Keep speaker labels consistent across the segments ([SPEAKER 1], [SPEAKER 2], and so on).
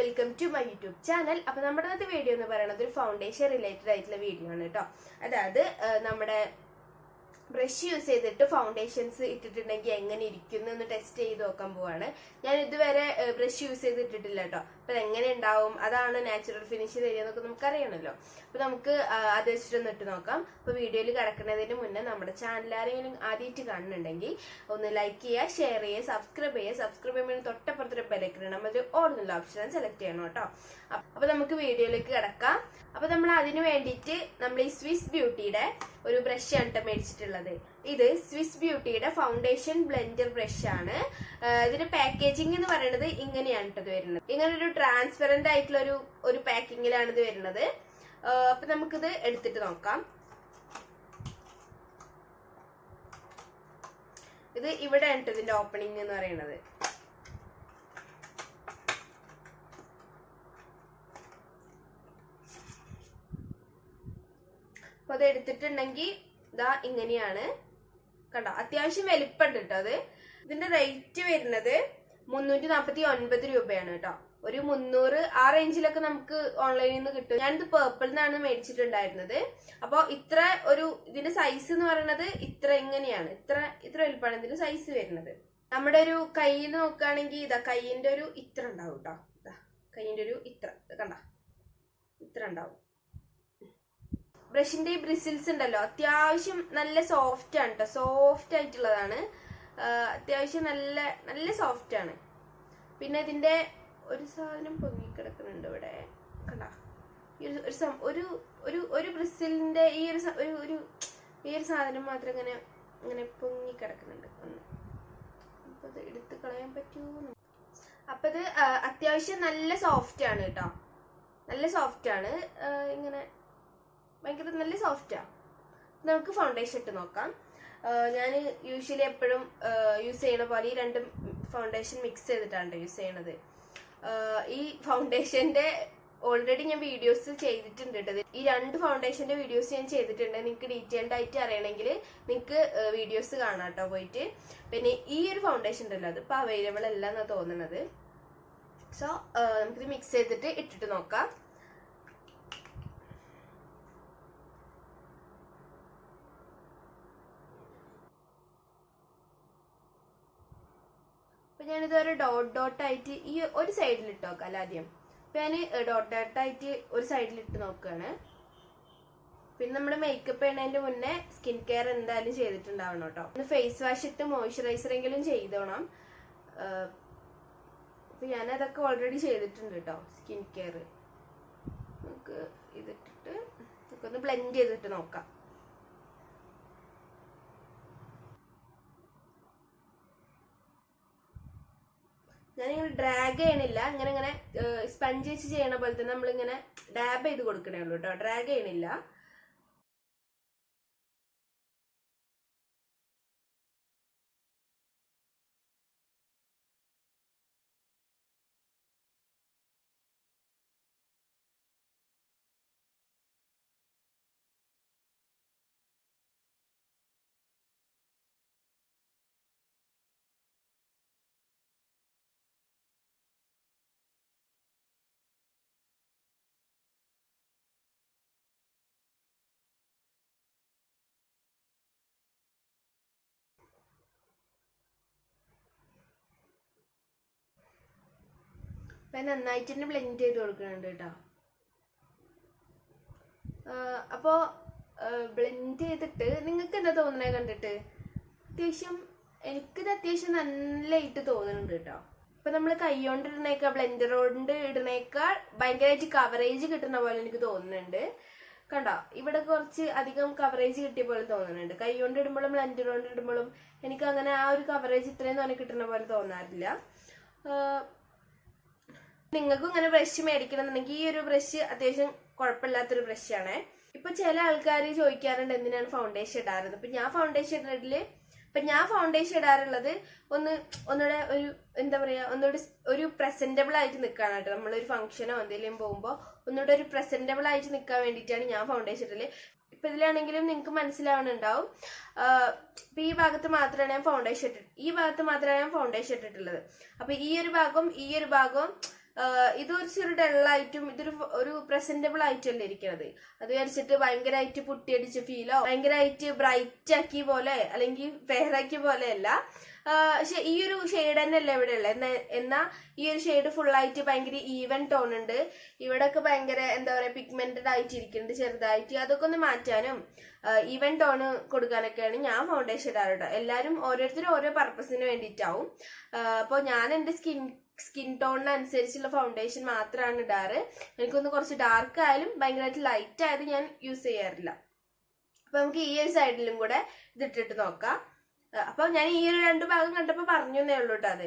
[SPEAKER 1] Welcome to my YouTube channel അപ്പോൾ നമ്മുടെ അത് വീഡിയോ എന്ന് പറയുന്നത് ഒരു ഫൗണ്ടേഷൻ റിലേറ്റഡ് ആയിട്ടുള്ള വീഡിയോ ആണ് കേട്ടോ. അതായത് നമ്മുടെ ബ്രഷ് യൂസ് ചെയ്തിട്ട് ഫൗണ്ടേഷൻസ് ഇട്ടിട്ടുണ്ടെങ്കിൽ എങ്ങനെ ഇരിക്കുന്നു എന്ന് ടെസ്റ്റ് ചെയ്ത് നോക്കാൻ പോവാണ്. ഞാൻ ഇതുവരെ ബ്രഷ് യൂസ് ചെയ്തിട്ടിട്ടില്ല കേട്ടോ അപ്പൊ എങ്ങനെ ഉണ്ടാവും? അതാണ് നാച്ചുറൽ ഫിനിഷ് തരിക എന്നൊക്കെ നമുക്ക് അപ്പം നമുക്ക് അത് വെച്ചിട്ടൊന്ന് ഇട്ട് നോക്കാം. അപ്പോൾ വീഡിയോയിൽ കിടക്കുന്നതിന് മുന്നേ നമ്മുടെ ചാനൽ ആരെങ്കിലും ആദ്യമായിട്ട് കാണുന്നുണ്ടെങ്കിൽ ഒന്ന് ലൈക്ക് ചെയ്യുക ഷെയർ ചെയ്യുക സബ്സ്ക്രൈബ് ചെയ്യുക. സബ്സ്ക്രൈബ് ചെയ്യുമ്പോൾ തൊട്ടപ്പുറത്തൊരു ബെലക്കിടണം നമ്മൾ ഓർന്നുള്ള ഓപ്ഷൻ സെലക്ട് ചെയ്യണം കേട്ടോ അപ്പോൾ അപ്പൊ നമുക്ക് വീഡിയോയിലേക്ക് കിടക്കാം. അപ്പൊ നമ്മൾ അതിന് വേണ്ടിയിട്ട് നമ്മൾ ഈ സ്വിസ് ബ്യൂട്ടിയുടെ ഒരു ബ്രഷ് ആണ് ട്ടോ മേടിച്ചിട്ടുള്ളത് ഇത് സ്വിസ് ബ്യൂട്ടിയുടെ ഫൗണ്ടേഷൻ ബ്ലെൻഡർ ബ്രഷ് ആണ്. ഇതിന്റെ പാക്കേജിംഗ് എന്ന് പറയുന്നത് ഇങ്ങനെയാണ് ഇത് വരുന്നത്. ഇങ്ങനെ ഒരു ട്രാൻസ്പെറന്റ് ആയിട്ടുള്ള ഒരു ഒരു പാക്കിങ്ങിലാണ് ഇത് വരുന്നത്. അപ്പൊ നമുക്കിത് എടുത്തിട്ട് നോക്കാം. ഇത് ഇവിടെയാണ് ട്ടോ ഇതിന്റെ ഓപ്പണിംഗ് എന്ന് പറയുന്നത്. അപ്പൊ അത് എടുത്തിട്ടുണ്ടെങ്കിൽ ഇതാ ഇങ്ങനെയാണ്. കണ്ടോ? അത്യാവശ്യം വലിപ്പമുണ്ട് കേട്ടോ അത്. ഇതിന്റെ റേറ്റ് വരുന്നത് മുന്നൂറ്റി നാൽപ്പത്തി ഒൻപത് രൂപയാണ് കേട്ടോ. ഒരു മുന്നൂറ് ആ റേഞ്ചിലൊക്കെ നമുക്ക് ഓൺലൈനിൽ നിന്ന് കിട്ടും. ഞാനിത് പേർപ്പിൾ നിന്നാണ് മേടിച്ചിട്ടുണ്ടായിരുന്നത്. അപ്പോൾ ഇത്ര ഒരു ഇതിന്റെ സൈസ് എന്ന് പറയുന്നത് ഇത്ര ഇങ്ങനെയാണ്. ഇത്ര ഇത്ര വലിപ്പമാണ് ഇതിന്റെ സൈസ് വരുന്നത്. നമ്മുടെ ഒരു കൈ നോക്കുകയാണെങ്കിൽ ഇതാ കൈയിന്റെ ഒരു ഇത്ര ഉണ്ടാവും കേട്ടോ. കൈയിന്റെ ഒരു ഇത്ര. കണ്ട? ഇത്ര ഉണ്ടാവും. ബ്രഷിന്റെ ഈ ബ്രിസിൽസ് ഉണ്ടല്ലോ അത്യാവശ്യം നല്ല സോഫ്റ്റ് ആണ് കേട്ടോ സോഫ്റ്റ് ആയിട്ടുള്ളതാണ്. അത്യാവശ്യം നല്ല നല്ല സോഫ്റ്റ് ആണ്. പിന്നെ ഇതിന്റെ ഒരു സാധനം പൊങ്ങി പൊങ്ങിക്കിടക്കുന്നുണ്ട് ഇവിടെ. കണ്ട? ഈ ഒരു ഒരു ഒരു ഒരു ബ്രിസിലിന്റെ ഈ ഒരു ഒരു ഒരു ഈ ഒരു സാധനം മാത്രം ഇങ്ങനെ ഇങ്ങനെ പൊങ്ങിക്കിടക്കുന്നുണ്ട് ഒന്ന്. അപ്പൊ ഇത് എടുത്ത് കളയാൻ പറ്റുമോ അപ്പൊ ഇത് അത്യാവശ്യം നല്ല സോഫ്റ്റ് ആണ് കേട്ടോ നല്ല സോഫ്റ്റ് ആണ്. ഇങ്ങനെ ഭയങ്കര നല്ല സോഫ്റ്റാ നമുക്ക് ഫൗണ്ടേഷൻ ഇട്ട് നോക്കാം. ഞാൻ യൂഷ്വലി എപ്പോഴും യൂസ് ചെയ്യണ പോലെ ഈ രണ്ടും ഫൗണ്ടേഷൻ മിക്സ് ചെയ്തിട്ടാണ് യൂസ് ചെയ്യണത്. ഈ ഫൗണ്ടേഷന്റെ ഓൾറെഡി ഞാൻ വീഡിയോസ് ചെയ്തിട്ടുണ്ട് കേട്ടോ. ഈ രണ്ട് ഫൗണ്ടേഷന്റെ വീഡിയോസ് ഞാൻ ചെയ്തിട്ടുണ്ട്. നിങ്ങൾക്ക് ഡീറ്റെയിൽഡ് ആയിട്ട് അറിയണമെങ്കിൽ നിങ്ങൾക്ക് വീഡിയോസ് കാണാം കേട്ടോ പോയിട്ട്. പിന്നെ ഈ ഒരു ഫൗണ്ടേഷൻ ഉണ്ടല്ലോ അതിപ്പോൾ അവൈലബിൾ അല്ല എന്നാണ് തോന്നുന്നത് സോ നമുക്കിത് മിക്സ് ചെയ്തിട്ട് ഇട്ടിട്ട് നോക്കാം. അപ്പൊ ഞാനിത് ഒരു ഡോട്ട് ഡോട്ട് ആയിട്ട് ഈ ഒരു സൈഡിൽ ഇട്ട് നോക്കാം ആദ്യം. അപ്പൊ ഞാൻ ഡോട്ട് ഡോട്ട് ആയിട്ട് ഒരു സൈഡിൽ ഇട്ട് നോക്കുകയാണ് പിന്നെ നമ്മുടെ മേക്കപ്പ് ചെയ്യണതിന്റെ മുന്നേ സ്കിൻ കെയർ എന്തായാലും ചെയ്തിട്ടുണ്ടാവണം കേട്ടോ. ഒന്ന് ഫേസ് വാഷ് ഇട്ട് മോയ്സ്ചറൈസർ എങ്കിലും ചെയ്തോണം. അപ്പൊ ഞാൻ അതൊക്കെ ഓൾറെഡി ചെയ്തിട്ടുണ്ട് കേട്ടോ സ്കിൻ കെയർ നമുക്ക് ഇതിട്ടിട്ട് നമുക്കൊന്ന് ബ്ലെൻഡ് ചെയ്തിട്ട് നോക്കാം. ഞാനിങ്ങനെ ഡ്രാഗ് ചെയ്യണില്ല. ഇങ്ങനെ ഇങ്ങനെ സ്പഞ്ച് വെച്ച് ചെയ്യണ പോലെ തന്നെ നമ്മളിങ്ങനെ ഡാബ് ചെയ്ത് കൊടുക്കണേ ഉള്ളൂ കേട്ടോ ഡ്രാഗ് ചെയ്യണില്ല. അപ്പൊ നന്നായിട്ട് തന്നെ ബ്ലെൻഡ് ചെയ്ത് കൊടുക്കുന്നുണ്ട് കേട്ടോ. അപ്പോ ബ്ലെൻഡ് ചെയ്തിട്ട് നിങ്ങൾക്ക് എന്താ തോന്നണേ കണ്ടിട്ട്? അത്യാവശ്യം എനിക്കിത് അത്യാവശ്യം നല്ലതായിട്ട് തോന്നുന്നുണ്ട് കേട്ടോ. ഇപ്പൊ നമ്മൾ കൈകൊണ്ട് ഇടണേക്കാൾ ബ്ലെൻഡർ കൊണ്ട് ഇടണേക്കാൾ ഭയങ്കരമായിട്ട് കവറേജ് കിട്ടുന്ന പോലെ എനിക്ക് തോന്നുന്നുണ്ട്. കണ്ടോ? ഇവിടെ കുറച്ച് അധികം കവറേജ് കിട്ടിയ പോലെ തോന്നുന്നുണ്ട്. കൈ കൊണ്ട് ഇടുമ്പോഴും ബ്ലെൻഡർ കൊണ്ട് ഇടുമ്പോഴും എനിക്ക് അങ്ങനെ ആ ഒരു കവറേജ് ഇത്രയും തോന്നെ കിട്ടുന്ന പോലെ തോന്നാറില്ല. നിങ്ങൾക്കും ഇങ്ങനെ ബ്രഷ് മേടിക്കണമെന്നുണ്ടെങ്കിൽ ഈ ഒരു ബ്രഷ് അത്യാവശ്യം കുഴപ്പമില്ലാത്തൊരു ബ്രഷാണ് ഇപ്പൊ ചില ആൾക്കാർ ചോദിക്കാറുണ്ട് എന്തിനാണ് ഫൗണ്ടേഷൻ ഇടാറുള്ളത് ഇപ്പൊ ഞാൻ ഫൗണ്ടേഷൻ ഇടൽ ഇപ്പൊ ഞാൻ ഫൗണ്ടേഷൻ ഇടാറുള്ളത് ഒന്ന് ഒന്നുകൂടെ ഒരു എന്താ പറയാ ഒന്നുകൂടെ ഒരു പ്രസന്റബിൾ ആയിട്ട് നിൽക്കാനായിട്ട് നമ്മളൊരു ഫംഗ്ഷനോ എന്തെങ്കിലും പോകുമ്പോൾ ഒന്നുകൂടെ ഒരു പ്രസന്റബിൾ ആയിട്ട് നിൽക്കാൻ വേണ്ടിയിട്ടാണ് ഞാൻ ഫൗണ്ടേഷൻ ഇടൽ. ഇപ്പൊ ഇതിലാണെങ്കിലും നിങ്ങൾക്ക് മനസ്സിലാവുന്നുണ്ടാവും. ഇപ്പൊ ഈ ഭാഗത്ത് മാത്രമാണ് ഞാൻ ഫൗണ്ടേഷൻ ഇട്ടിട്ട് ഈ ഭാഗത്ത് മാത്രമാണ് ഞാൻ ഫൗണ്ടേഷൻ ഇട്ടിട്ടുള്ളത്. അപ്പൊ ഈ ഒരു ഭാഗവും ഈ ഒരു ഭാഗവും ഇത് കുറച്ചൊരു ഡള്ളായിട്ടും ഇതൊരു ഒരു പ്രസന്റബിൾ ആയിട്ടല്ലേ ഇരിക്കണത്. അത് വിചാരിച്ചിട്ട് ഭയങ്കരമായിട്ട് പുട്ടിയടിച്ച ഫീലോ ഭയങ്കരമായിട്ട് ബ്രൈറ്റ് ആക്കിയ പോലെ അല്ലെങ്കിൽ ഫെയറാക്കിയ പോലെ അല്ല. പക്ഷെ ഈ ഒരു ഷെയ്ഡ് തന്നെ അല്ല ഇവിടെ ഉള്ളത് എന്നാ ഈ ഒരു ഷെയ്ഡ് ഫുൾ ആയിട്ട് ഭയങ്കര ഈവൻ ടോൺ ഉണ്ട്. ഇവിടെ ഒക്കെ ഭയങ്കര എന്താ പറയാ പിഗ്മെന്റഡ് ആയിട്ട് ഇരിക്കുന്നുണ്ട് ചെറുതായിട്ട്. അതൊക്കെ ഒന്ന് മാറ്റാനും ഈവൻ ടോൺ കൊടുക്കാനൊക്കെയാണ് ഞാൻ ഫൗണ്ടേഷൻ ഇടാറ് എല്ലാവരും ഓരോരുത്തരും ഓരോ പർപ്പസിന് വേണ്ടിയിട്ടാവും അപ്പോൾ ഞാൻ എന്റെ സ്കിൻ സ്കിൻ ടോണിനനുസരിച്ചുള്ള ഫൗണ്ടേഷൻ മാത്രമാണ് ഇടാറ്. എനിക്കൊന്ന് കുറച്ച് ഡാർക്ക് ആയാലും ഭയങ്കരമായിട്ട് ലൈറ്റ് ആയത് ഞാൻ യൂസ് ചെയ്യാറില്ല. അപ്പൊ നമുക്ക് ഈ ഒരു സൈഡിലും കൂടെ ഇതിട്ടിട്ട് നോക്കാം. ആ, അപ്പൊ ഞാൻ ഈ ഒരു രണ്ട് ഭാഗം കണ്ടപ്പോ പറഞ്ഞു എന്നേ ഉള്ളൂ കേട്ടോ അത്.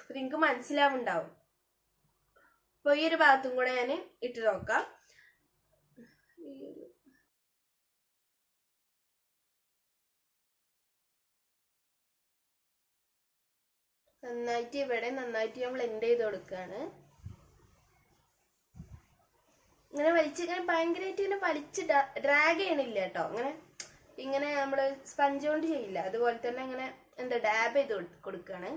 [SPEAKER 1] അപ്പൊ നിങ്ങക്ക് മനസ്സിലാവുണ്ടാവും. അപ്പൊ ഈ ഒരു ഭാഗത്തും കൂടെ ഞാൻ ഇട്ട് നോക്കാം. ഈ ഒരു നന്നായിട്ട് ഇവിടെ നന്നായിട്ട് ഞാൻ ബ്ലെൻഡ് ചെയ്ത് കൊടുക്കുകയാണ് ഇങ്ങനെ വലിച്ച് ഇങ്ങനെ ഭയങ്കരമായിട്ട് ഇങ്ങനെ വലിച്ച് ഡ്രാഗ് ചെയ്യണില്ല കേട്ടോ. ഇങ്ങനെ ഇങ്ങനെ നമ്മൾ സ്പഞ്ച് കൊണ്ട് ചെയ്യില്ല. അതുപോലെ തന്നെ ഇങ്ങനെ എന്താ ഡാബ് ചെയ്ത് കൊടു- കൊടുക്കുകയാണ്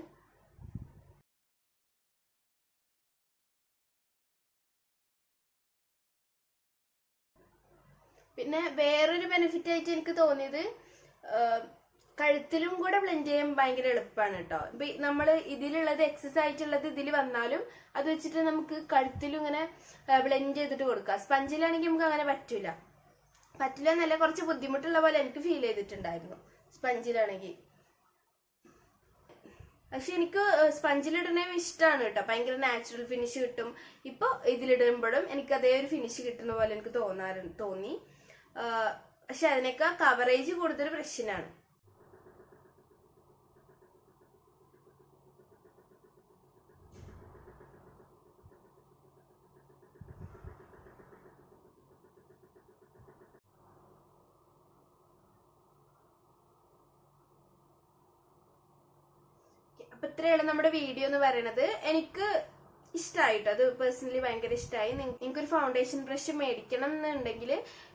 [SPEAKER 1] പിന്നെ വേറൊരു ബെനിഫിറ്റ് ആയിട്ട് എനിക്ക് തോന്നിയത് കഴുത്തിലും കൂടെ ബ്ലെൻഡ് ചെയ്യാൻ ഭയങ്കര എളുപ്പമാണ് കേട്ടോ ഇപ്പൊ നമ്മൾ ഇതിലുള്ളത് എക്സസ് ആയിട്ടുള്ളത് ഇതിൽ വന്നാലും അത് വെച്ചിട്ട് നമുക്ക് കഴുത്തിലും ഇങ്ങനെ ബ്ലെൻഡ് ചെയ്തിട്ട് കൊടുക്കാം. സ്പഞ്ചിലാണെങ്കിൽ നമുക്ക് അങ്ങനെ പറ്റൂല. പറ്റില്ല എന്നല്ല കുറച്ച് ബുദ്ധിമുട്ടുള്ള പോലെ എനിക്ക് ഫീൽ ചെയ്തിട്ടുണ്ടായിരുന്നു സ്പഞ്ചിലാണെങ്കിൽ. പക്ഷെ എനിക്ക് സ്പഞ്ചിലിടണേ ഇഷ്ടമാണ് കേട്ടോ ഭയങ്കര നാച്ചുറൽ ഫിനിഷ് കിട്ടും. ഇപ്പൊ ഇതിലിടുമ്പോഴും എനിക്ക് അതേ ഒരു ഫിനിഷ് കിട്ടുന്ന പോലെ എനിക്ക് തോന്നാറ് തോന്നി. പക്ഷെ അതിനേക്കാൾ കവറേജ് കൂടുതൽ ബ്രഷിനാണ് അപ്പൊ ഇത്രയാണ് നമ്മുടെ വീഡിയോ എന്ന് പറയുന്നത് എനിക്ക് ഇഷ്ടമായിട്ട് അത് പേഴ്സണലി ഭയങ്കര ഇഷ്ടമായി നിങ്ങൾക്ക് ഒരു ഫൗണ്ടേഷൻ ബ്രഷ് മേടിക്കണം എന്നുണ്ടെങ്കിൽ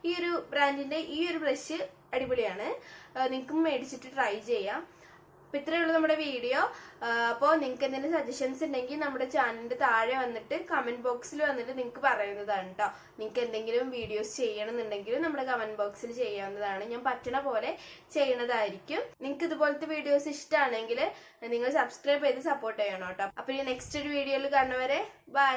[SPEAKER 1] ഈ ഒരു ബ്രാൻഡിന്റെ ഈ ഒരു ബ്രഷ് അടിപൊളിയാണ്. നിങ്ങൾക്കും മേടിച്ചിട്ട് ട്രൈ ചെയ്യാം. അപ്പൊ ഇത്രയേ ഉള്ളൂ നമ്മുടെ വീഡിയോ. അപ്പോൾ നിങ്ങൾക്ക് എന്തെങ്കിലും സജഷൻസ് ഉണ്ടെങ്കിൽ നമ്മുടെ ചാനലിന്റെ താഴെ വന്നിട്ട് കമന്റ് ബോക്സിൽ വന്നിട്ട് നിങ്ങൾക്ക് പറയുന്നതാണ് കേട്ടോ നിങ്ങൾക്ക് എന്തെങ്കിലും വീഡിയോസ് ചെയ്യണമെന്നുണ്ടെങ്കിൽ നമ്മുടെ കമന്റ് ബോക്സിൽ ചെയ്യാവുന്നതാണ്. ഞാൻ പറ്റണ പോലെ ചെയ്യണതായിരിക്കും. നിങ്ങൾക്ക് ഇതുപോലത്തെ വീഡിയോസ് ഇഷ്ടമാണെങ്കിൽ നിങ്ങൾ സബ്സ്ക്രൈബ് ചെയ്ത് സപ്പോർട്ട് ചെയ്യണം കേട്ടോ അപ്പൊ ഈ നെക്സ്റ്റ് ഒരു വീഡിയോയിൽ കാണുന്നവരെ ബൈ